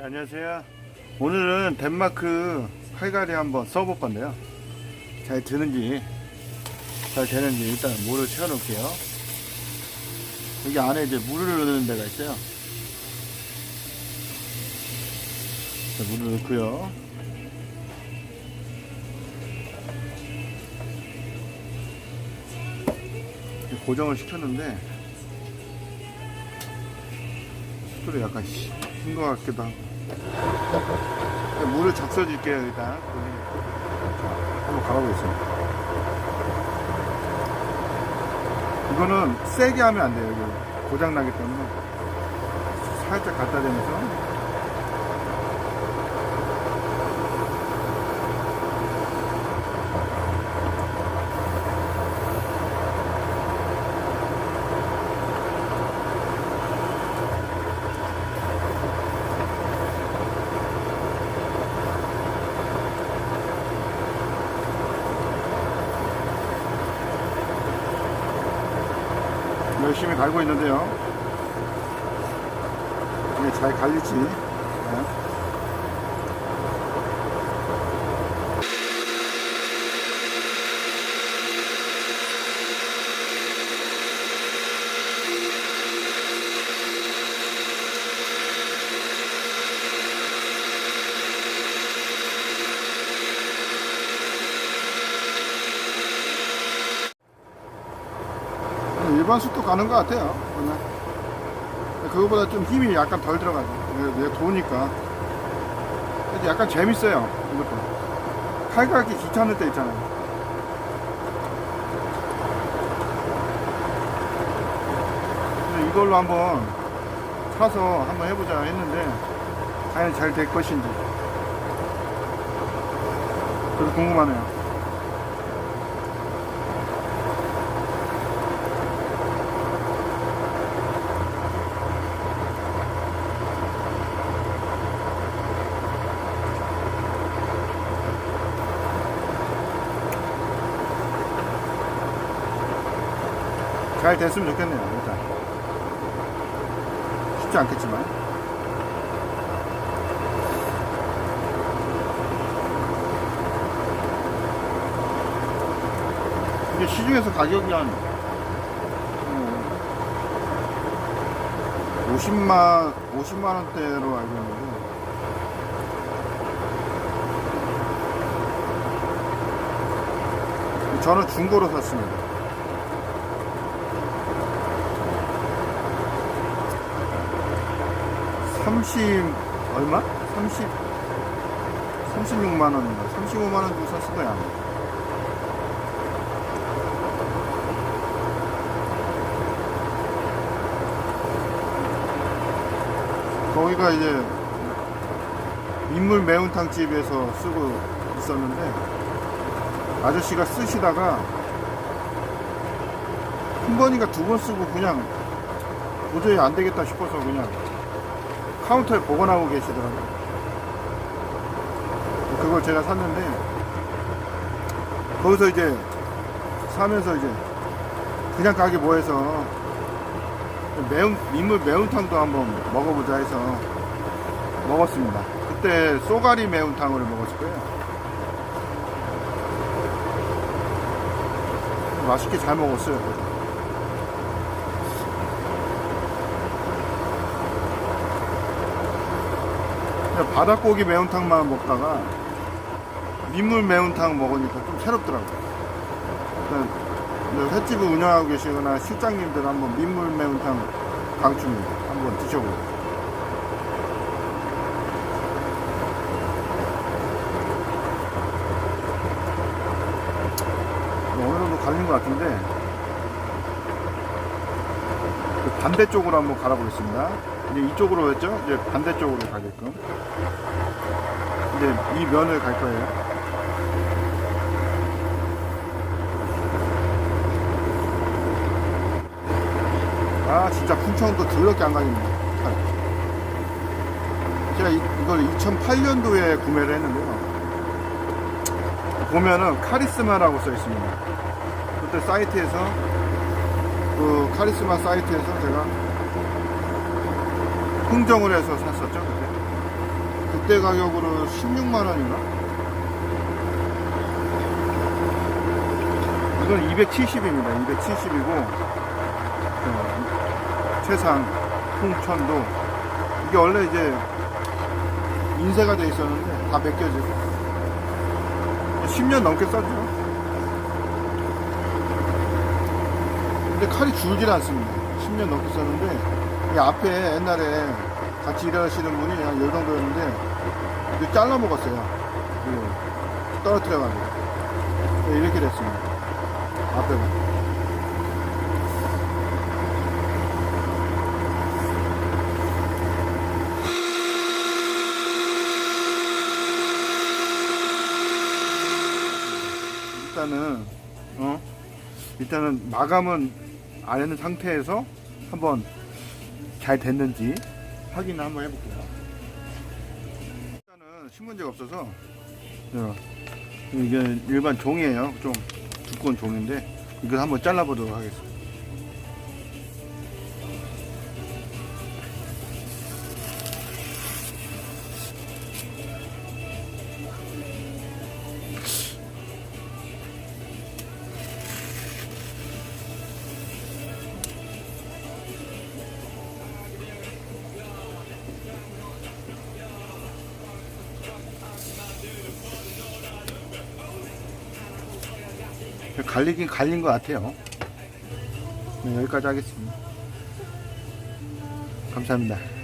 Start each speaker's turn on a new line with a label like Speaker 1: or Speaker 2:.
Speaker 1: 네, 안녕하세요. 오늘은 덴마크 칼갈이 한번 써볼 건데요. 잘 드는지, 잘 되는지 일단 물을 채워 놓을게요. 여기 안에 이제 물을 넣는 데가 있어요. 자, 물을 넣고요. 고정을 시켰는데, 속도를 약간 쉰것 같기도 하고. 물을 적셔줄게요, 일단. 자, 한번 갈아보겠습니다. 이거는 세게 하면 안 돼요, 여기. 고장나기 때문에. 살짝 갖다 대면서. 열심히 갈고 있는데요. 이게 잘 갈릴지. 네. 일반 속도 가는 것 같아요. 그거보다 좀 힘이 약간 덜 들어가죠. 얘, 얘 도니까. 근데 약간 재밌어요. 이것도. 칼갈기 귀찮을 때 있잖아요. 이걸로 한번 사서 한번 해보자 했는데 과연 잘 될 것인지. 그래서 궁금하네요. 잘 됐으면 좋겠네요. 일단 쉽지 않겠지만 이게 시중에서 가격이 한 어, 50만 50만 원대로 알고 있는데 저는 중고로 샀습니다. 30 얼마? 30 36만 원인가 35만 원 주고 샀을 거야. 거기가 이제 민물 매운탕 집에서 쓰고 있었는데 아저씨가 쓰시다가 한 번인가 두 번 쓰고 그냥 도저히 안 되겠다 싶어서 그냥 카운터에 보관하고 계시더라고요. 그걸 제가 샀는데, 거기서 이제 사면서 이제 그냥 가게 뭐해서 매운, 민물 매운탕도 한번 먹어보자 해서 먹었습니다. 그때 쏘가리 매운탕을 먹었을 거예요. 맛있게 잘 먹었어요. 그래서. 그냥 바닷고기 매운탕만 먹다가 민물 매운탕 먹으니까 좀 새롭더라고요. 그러니까 이제 횟집을 운영하고 계시거나 실장님들 한번 민물 매운탕 강추입니다. 한번 드셔보세요. 뭐 어느 정도 갈린 것 같은데 그 반대쪽으로 한번 갈아보겠습니다. 이제 이쪽으로 했죠? 이제 반대쪽으로 가게끔. 이제 이 면을 갈 거예요. 아, 진짜 풍청도 더럽게 안 가겠네. 칼. 제가 이, 이걸 2008년도에 구매를 했는데요. 보면은 카리스마라고 써 있습니다. 그때 사이트에서 그 카리스마 사이트에서 제가 흥정을 해서 샀었죠 그때 그때 가격으로 16만 원인가? 이건 270입니다. 270이고 최상 홍천도 이게 원래 이제 인쇄가 돼 있었는데 다 벗겨지고 10년 넘게 썼죠. 근데 칼이 줄질 않습니다. 10년 넘게 썼는데 이 앞에 옛날에 같이 일하시는 분이 한 요 정도였는데 이거 잘라 먹었어요. 이거 떨어뜨려가지고 네, 이렇게 됐습니다. 앞에가. 일단은 어 일단은 마감은 안 했는 상태에서 한번 잘 됐는지 확인을 한번 해볼게요. 일단은 신문지가 없어서 어, 이게 일반 종이에요. 좀 두꺼운 종인데 이걸 한번 잘라보도록 하겠습니다. 갈리긴 갈린 것 같아요. 네, 여기까지 하겠습니다. 감사합니다.